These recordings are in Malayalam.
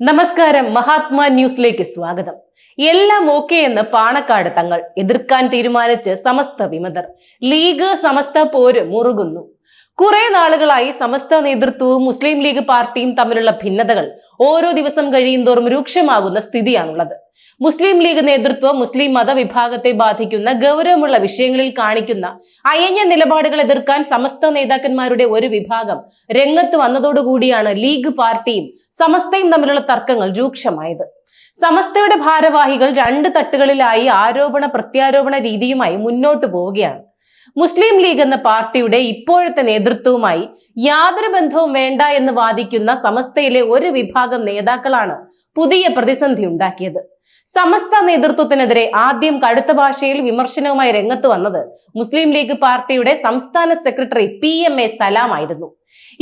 നമസ്കാരം. മഹാത്മാ ന്യൂസിലേക്ക് സ്വാഗതം. എല്ലാം ഓക്കെ എന്ന് പാണക്കാട് തങ്ങൾ എതിർക്കാൻ തീരുമാനിച്ച് സമസ്ത വിമതർ. ലീഗ് സമസ്ത പോര് മുറുകുന്നു. കുറെ നാളുകളായി സമസ്ത നേതൃത്വവും മുസ്ലിം ലീഗ് പാർട്ടിയും തമ്മിലുള്ള ഭിന്നതകൾ ഓരോ ദിവസം കഴിയുന്തോറും രൂക്ഷമാകുന്ന സ്ഥിതിയാണുള്ളത്. മുസ്ലിം ലീഗ് നേതൃത്വം മുസ്ലിം മതവിഭാഗത്തെ ബാധിക്കുന്ന ഗൗരവമുള്ള വിഷയങ്ങളിൽ കാണിക്കുന്ന അയഞ്ഞ നിലപാടുകൾ എതിർക്കാൻ സമസ്ത നേതാക്കന്മാരുടെ ഒരു വിഭാഗം രംഗത്ത് വന്നതോടുകൂടിയാണ് ലീഗ് പാർട്ടിയും സമസ്തയും തമ്മിലുള്ള തർക്കങ്ങൾ രൂക്ഷമായത്. സമസ്തയുടെ ഭാരവാഹികൾ രണ്ട് തട്ടുകളിലായി ആരോപണ പ്രത്യാരോപണ രീതിയുമായി മുന്നോട്ടു പോവുകയാണ്. മുസ്ലിം ലീഗ് എന്ന പാർട്ടിയുടെ ഇപ്പോഴത്തെ നേതൃത്വവുമായി യാതൊരു ബന്ധവും വേണ്ട എന്ന് വാദിക്കുന്ന സമസ്തയിലെ ഒരു വിഭാഗം നേതാക്കളാണ് പുതിയ പ്രതിസന്ധി ഉണ്ടാക്കിയത്. സമസ്ത നേതൃത്വത്തിനെതിരെ ആദ്യം കടുത്ത ഭാഷയിൽ വിമർശനവുമായി രംഗത്ത് വന്നത് മുസ്ലിം ലീഗ് പാർട്ടിയുടെ സംസ്ഥാന secretary P M A Salam ആയിരുന്നു.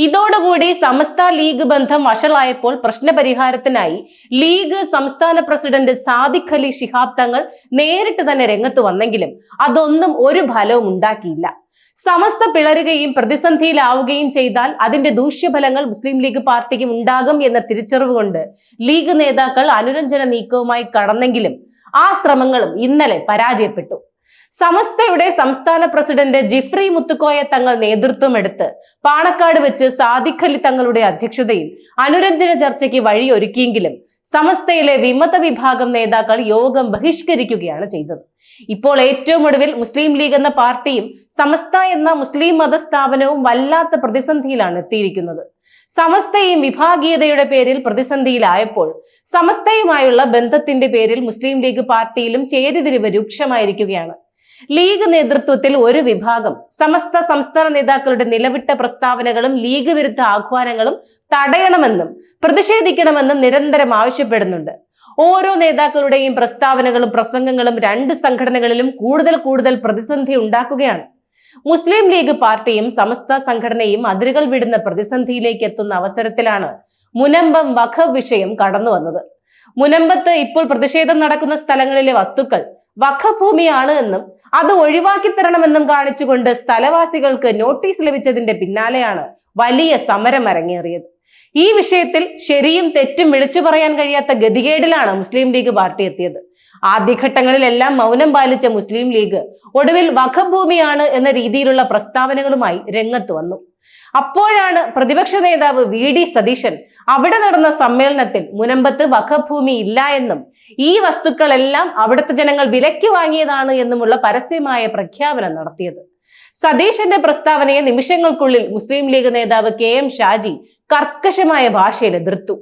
ഇതോടുകൂടി സമസ്ത ലീഗ് ബന്ധം വഷളായപ്പോൾ പ്രശ്നപരിഹാരത്തിനായി ലീഗ് സംസ്ഥാന പ്രസിഡന്റ് സാദിഖ് അലി ശിഹാബ് തങ്ങൾ നേരിട്ട് തന്നെ രംഗത്ത് വന്നെങ്കിലും അതൊന്നും ഒരു ഫലവും ഉണ്ടാക്കിയില്ല. സമസ്ത പിളരുകയും പ്രതിസന്ധിയിലാവുകയും ചെയ്താൽ അതിന്റെ ദൂഷ്യഫലങ്ങൾ മുസ്ലിം ലീഗ് പാർട്ടിക്ക് ഉണ്ടാകും എന്ന തിരിച്ചറിവ് കൊണ്ട് ലീഗ് നേതാക്കൾ അനുരഞ്ജന നീക്കവുമായി കടന്നെങ്കിലും ആ ശ്രമങ്ങളും ഇന്നലെ പരാജയപ്പെട്ടു. സമസ്തയുടെ സംസ്ഥാന പ്രസിഡന്റ് ജിഫ്രി മുത്തുക്കോയ തങ്ങൾ നേതൃത്വമെടുത്ത് പാണക്കാട് വെച്ച് സാദിഖലി തങ്ങളുടെ അധ്യക്ഷതയിൽ അനുരഞ്ജന ചർച്ചയ്ക്ക് വഴിയൊരുക്കിയെങ്കിലും സമസ്തയിലെ വിമത വിഭാഗം നേതാക്കൾ യോഗം ബഹിഷ്കരിക്കുകയാണ് ചെയ്തത്. ഇപ്പോൾ ഏറ്റവും ഒടുവിൽ മുസ്ലിം ലീഗ് എന്ന പാർട്ടിയും സമസ്ത എന്ന മുസ്ലിം മത സ്ഥാപനവും വല്ലാത്ത പ്രതിസന്ധിയിലാണ് എത്തിയിരിക്കുന്നത്. സമസ്തയും വിഭാഗീയതയുടെ പേരിൽ പ്രതിസന്ധിയിലായപ്പോൾ സമസ്തയുമായുള്ള ബന്ധത്തിന്റെ പേരിൽ മുസ്ലിം ലീഗ് പാർട്ടിയിലും ചേരിതിരിവ് രൂക്ഷമായിരിക്കുകയാണ്. ലീഗ് നേതൃത്വത്തിൽ ഒരു വിഭാഗം സമസ്ത സംസ്ഥാന നേതാക്കളുടെ നിലവിട്ട പ്രസ്താവനകളും ലീഗ് വിരുദ്ധ ആഹ്വാനങ്ങളും തടയണമെന്നും പ്രതിഷേധിക്കണമെന്നും നിരന്തരം ആവശ്യപ്പെടുന്നുണ്ട്. ഓരോ നേതാക്കളുടെയും പ്രസ്താവനകളും പ്രസംഗങ്ങളും രണ്ട് സംഘടനകളിലും കൂടുതൽ കൂടുതൽ പ്രതിസന്ധി ഉണ്ടാക്കുകയാണ്. മുസ്ലിം ലീഗ് പാർട്ടിയും സമസ്ത സംഘടനയും അതിരുകൾ വിടുന്ന പ്രതിസന്ധിയിലേക്ക് എത്തുന്ന അവസരത്തിലാണ് മുനമ്പം വഖഫ് വിഷയം കടന്നു വന്നത് മുനമ്പത്ത് ഇപ്പോൾ പ്രതിഷേധം നടക്കുന്ന സ്ഥലങ്ങളിലെ വസ്തുക്കൾ വഖഫ് ഭൂമിയാണ് എന്നും അത് ഒഴിവാക്കി തരണമെന്നും കാണിച്ചുകൊണ്ട് സ്ഥലവാസികൾക്ക് നോട്ടീസ് ലഭിച്ചതിന്റെ പിന്നാലെയാണ് വലിയ സമരം അരങ്ങേറിയത്. ഈ വിഷയത്തിൽ ശരിയും തെറ്റും വിളിച്ചു പറയാൻ കഴിയാത്ത ഗതികേടിലാണ് മുസ്ലിം ലീഗ് പാർട്ടി എത്തിയത്. ആദ്യഘട്ടങ്ങളിലെല്ലാം മൗനം പാലിച്ച മുസ്ലിം ലീഗ് ഒടുവിൽ വഖഭൂമിയാണ് ഭൂമിയാണ് എന്ന രീതിയിലുള്ള പ്രസ്താവനകളുമായി രംഗത്ത് വന്നു. അപ്പോഴാണ് പ്രതിപക്ഷ നേതാവ് വി ഡി സതീശൻ അവിടെ നടന്ന സമ്മേളനത്തിൽ മുനമ്പത്ത് വഖഭൂമി ഭൂമി ഇല്ല എന്നും ഈ വസ്തുക്കളെല്ലാം അവിടുത്തെ ജനങ്ങൾ വിലയ്ക്ക് വാങ്ങിയതാണ് എന്നുമുള്ള പരസ്യമായ പ്രഖ്യാപനം നടത്തിയത്. സതീശന്റെ പ്രസ്താവനയെ നിമിഷങ്ങൾക്കുള്ളിൽ മുസ്ലിം ലീഗ് നേതാവ് കെ എം ഷാജി കർക്കശമായ ഭാഷയിൽ എതിർത്തു.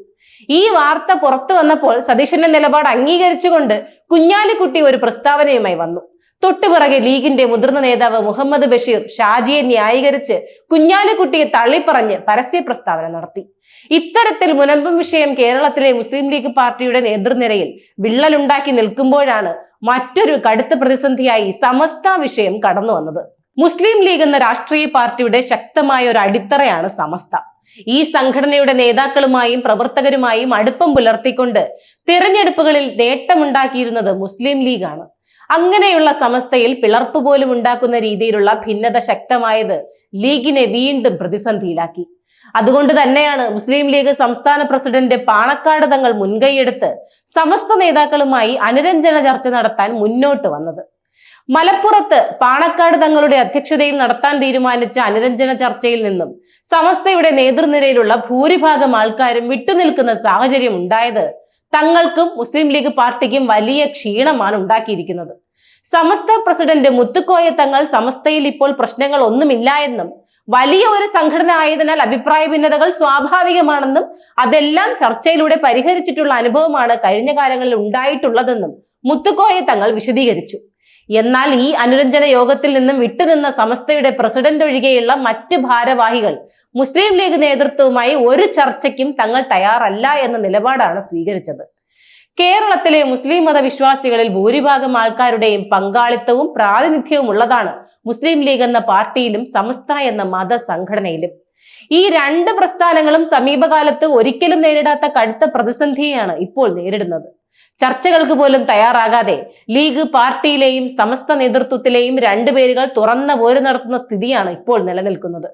ഈ വാർത്ത പുറത്തു വന്നപ്പോൾ സതീശന്റെ നിലപാട് അംഗീകരിച്ചുകൊണ്ട് കുഞ്ഞാലിക്കുട്ടി ഒരു പ്രസ്താവനയുമായി വന്നു. തൊട്ടുപിറകെ ലീഗിന്റെ മുതിർന്ന നേതാവ് മുഹമ്മദ് ബഷീർ ഷാജിയെ ന്യായീകരിച്ച് കുഞ്ഞാലിക്കുട്ടിയെ തള്ളിപ്പറഞ്ഞ് പരസ്യ പ്രസ്താവന നടത്തി. ഇത്തരത്തിൽ മുനമ്പം വിഷയം കേരളത്തിലെ മുസ്ലിം ലീഗ് പാർട്ടിയുടെ നേതൃനിരയിൽ വിള്ളലുണ്ടാക്കി നിൽക്കുമ്പോഴാണ് മറ്റൊരു കടുത്ത പ്രതിസന്ധിയായി സമസ്ത വിഷയം കടന്നു വന്നത്. മുസ്ലിം ലീഗ് എന്ന രാഷ്ട്രീയ പാർട്ടിയുടെ ശക്തമായ ഒരു അടിത്തറയാണ് സമസ്ത. ഈ സംഘടനയുടെ നേതാക്കളുമായും പ്രവർത്തകരുമായും അടുപ്പം പുലർത്തിക്കൊണ്ട് തിരഞ്ഞെടുപ്പുകളിൽ നേട്ടമുണ്ടാക്കിയിരുന്നത് മുസ്ലിം ലീഗാണ്. അങ്ങനെയുള്ള സമസ്തയിൽ പിളർപ്പ് പോലും ഉണ്ടാക്കുന്ന രീതിയിലുള്ള ഭിന്നത ശക്തമായത് ലീഗിനെ വീണ്ടും പ്രതിസന്ധിയിലാക്കി. അതുകൊണ്ട് തന്നെയാണ് മുസ്ലിം ലീഗ് സംസ്ഥാന പ്രസിഡന്റ് പാണക്കാട് തങ്ങൾ മുൻകൈയെടുത്ത് സമസ്ത നേതാക്കളുമായി അനുരഞ്ജന ചർച്ച നടത്താൻ മുന്നോട്ട് വന്നത്. മലപ്പുറത്ത് പാണക്കാട് തങ്ങളുടെ അധ്യക്ഷതയിൽ നടത്താൻ തീരുമാനിച്ച അനുരഞ്ജന ചർച്ചയിൽ നിന്നും സമസ്തയുടെ നേതൃനിരയിലുള്ള ഭൂരിഭാഗം ആൾക്കാരും വിട്ടുനിൽക്കുന്ന സാഹചര്യം ഉണ്ടായത് തങ്ങൾക്കും മുസ്ലിം ലീഗ് പാർട്ടിക്കും വലിയ ക്ഷീണമാണ് ഉണ്ടാക്കിയിരിക്കുന്നത്. സമസ്ത പ്രസിഡന്റ് മുത്തുക്കോയ തങ്ങൾ സമസ്തയിൽ ഇപ്പോൾ പ്രശ്നങ്ങൾ ഒന്നുമില്ല എന്നും വലിയ ഒരു സംഘടന ആയതിനാൽ അഭിപ്രായ ഭിന്നതകൾ സ്വാഭാവികമാണെന്നും അതെല്ലാം ചർച്ചയിലൂടെ പരിഹരിച്ചിട്ടുള്ള അനുഭവമാണ് കഴിഞ്ഞ കാലങ്ങളിൽ ഉണ്ടായിട്ടുള്ളതെന്നും മുത്തുക്കോയ തങ്ങൾ വിശദീകരിച്ചു. എന്നാൽ ഈ അനുരഞ്ജന യോഗത്തിൽ നിന്നും വിട്ടുനിന്ന സമസ്തയുടെ പ്രസിഡന്റ് ഒഴികെയുള്ള മറ്റ് ഭാരവാഹികൾ മുസ്ലിം ലീഗ് നേതൃത്വവുമായി ഒരു ചർച്ചയ്ക്കും തങ്ങൾ തയ്യാറല്ല എന്ന നിലപാടാണ് സ്വീകരിച്ചത്. കേരളത്തിലെ മുസ്ലിം മതവിശ്വാസികളിൽ ഭൂരിഭാഗം ആൾക്കാരുടെയും പങ്കാളിത്തവും പ്രാതിനിധ്യവും ഉള്ളതാണ് മുസ്ലിം ലീഗ് എന്ന പാർട്ടിയിലും സമസ്ത എന്ന മത സംഘടനയിലും ഈ രണ്ട് പ്രസ്ഥാനങ്ങളും സമീപകാലത്ത് ഒരിക്കലും നേരിടാത്ത കടുത്ത പ്രതിസന്ധിയാണ് ഇപ്പോൾ നേരിടുന്നത്. ചർച്ചകൾക്ക് പോലും തയ്യാറാകാതെ ലീഗ് പാർട്ടിയിലെയും സമസ്ത നേതൃത്വത്തിലെയും രണ്ടുപേരുകൾ തുറന്ന പോര് നടത്തുന്ന സ്ഥിതിയാണ് ഇപ്പോൾ നിലനിൽക്കുന്നത്.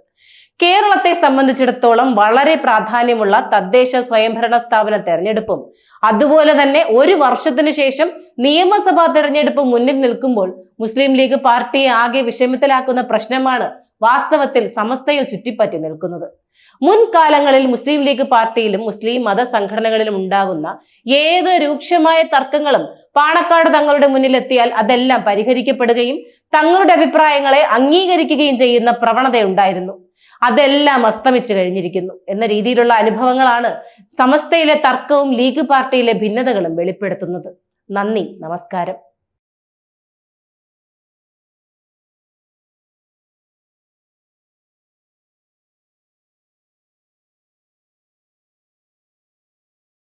കേരളത്തെ സംബന്ധിച്ചിടത്തോളം വളരെ പ്രാധാന്യമുള്ള തദ്ദേശ സ്വയംഭരണ സ്ഥാപന തെരഞ്ഞെടുപ്പും അതുപോലെ തന്നെ ഒരു വർഷത്തിനു ശേഷം നിയമസഭാ തെരഞ്ഞെടുപ്പ് മുന്നിൽ നിൽക്കുമ്പോൾ മുസ്ലിം ലീഗ് പാർട്ടിയെ ആകെ വിഷമത്തിലാക്കുന്ന പ്രശ്നമാണ് വാസ്തവത്തിൽ സമസ്തയിൽ ചുറ്റിപ്പറ്റി നിൽക്കുന്നത്. മുൻകാലങ്ങളിൽ മുസ്ലിം ലീഗ് പാർട്ടിയിലും മുസ്ലിം മത സംഘടനകളിലും ഉണ്ടാകുന്ന ഏത് രൂക്ഷമായ തർക്കങ്ങളും പാണക്കാട് തങ്ങളുടെ മുന്നിലെത്തിയാൽ അതെല്ലാം പരിഹരിക്കപ്പെടുകയും തങ്ങളുടെ അഭിപ്രായങ്ങളെ അംഗീകരിക്കുകയും ചെയ്യുന്ന പ്രവണതയുണ്ടായിരുന്നു. അതെല്ലാം അസ്തമിച്ചു കഴിഞ്ഞിരിക്കുന്നു എന്ന രീതിയിലുള്ള അനുഭവങ്ങളാണ് സമസ്തയിലെ തർക്കവും ലീഗ് പാർട്ടിയിലെ ഭിന്നതകളും വെളിപ്പെടുത്തുന്നത്. നന്ദി നമസ്കാരം.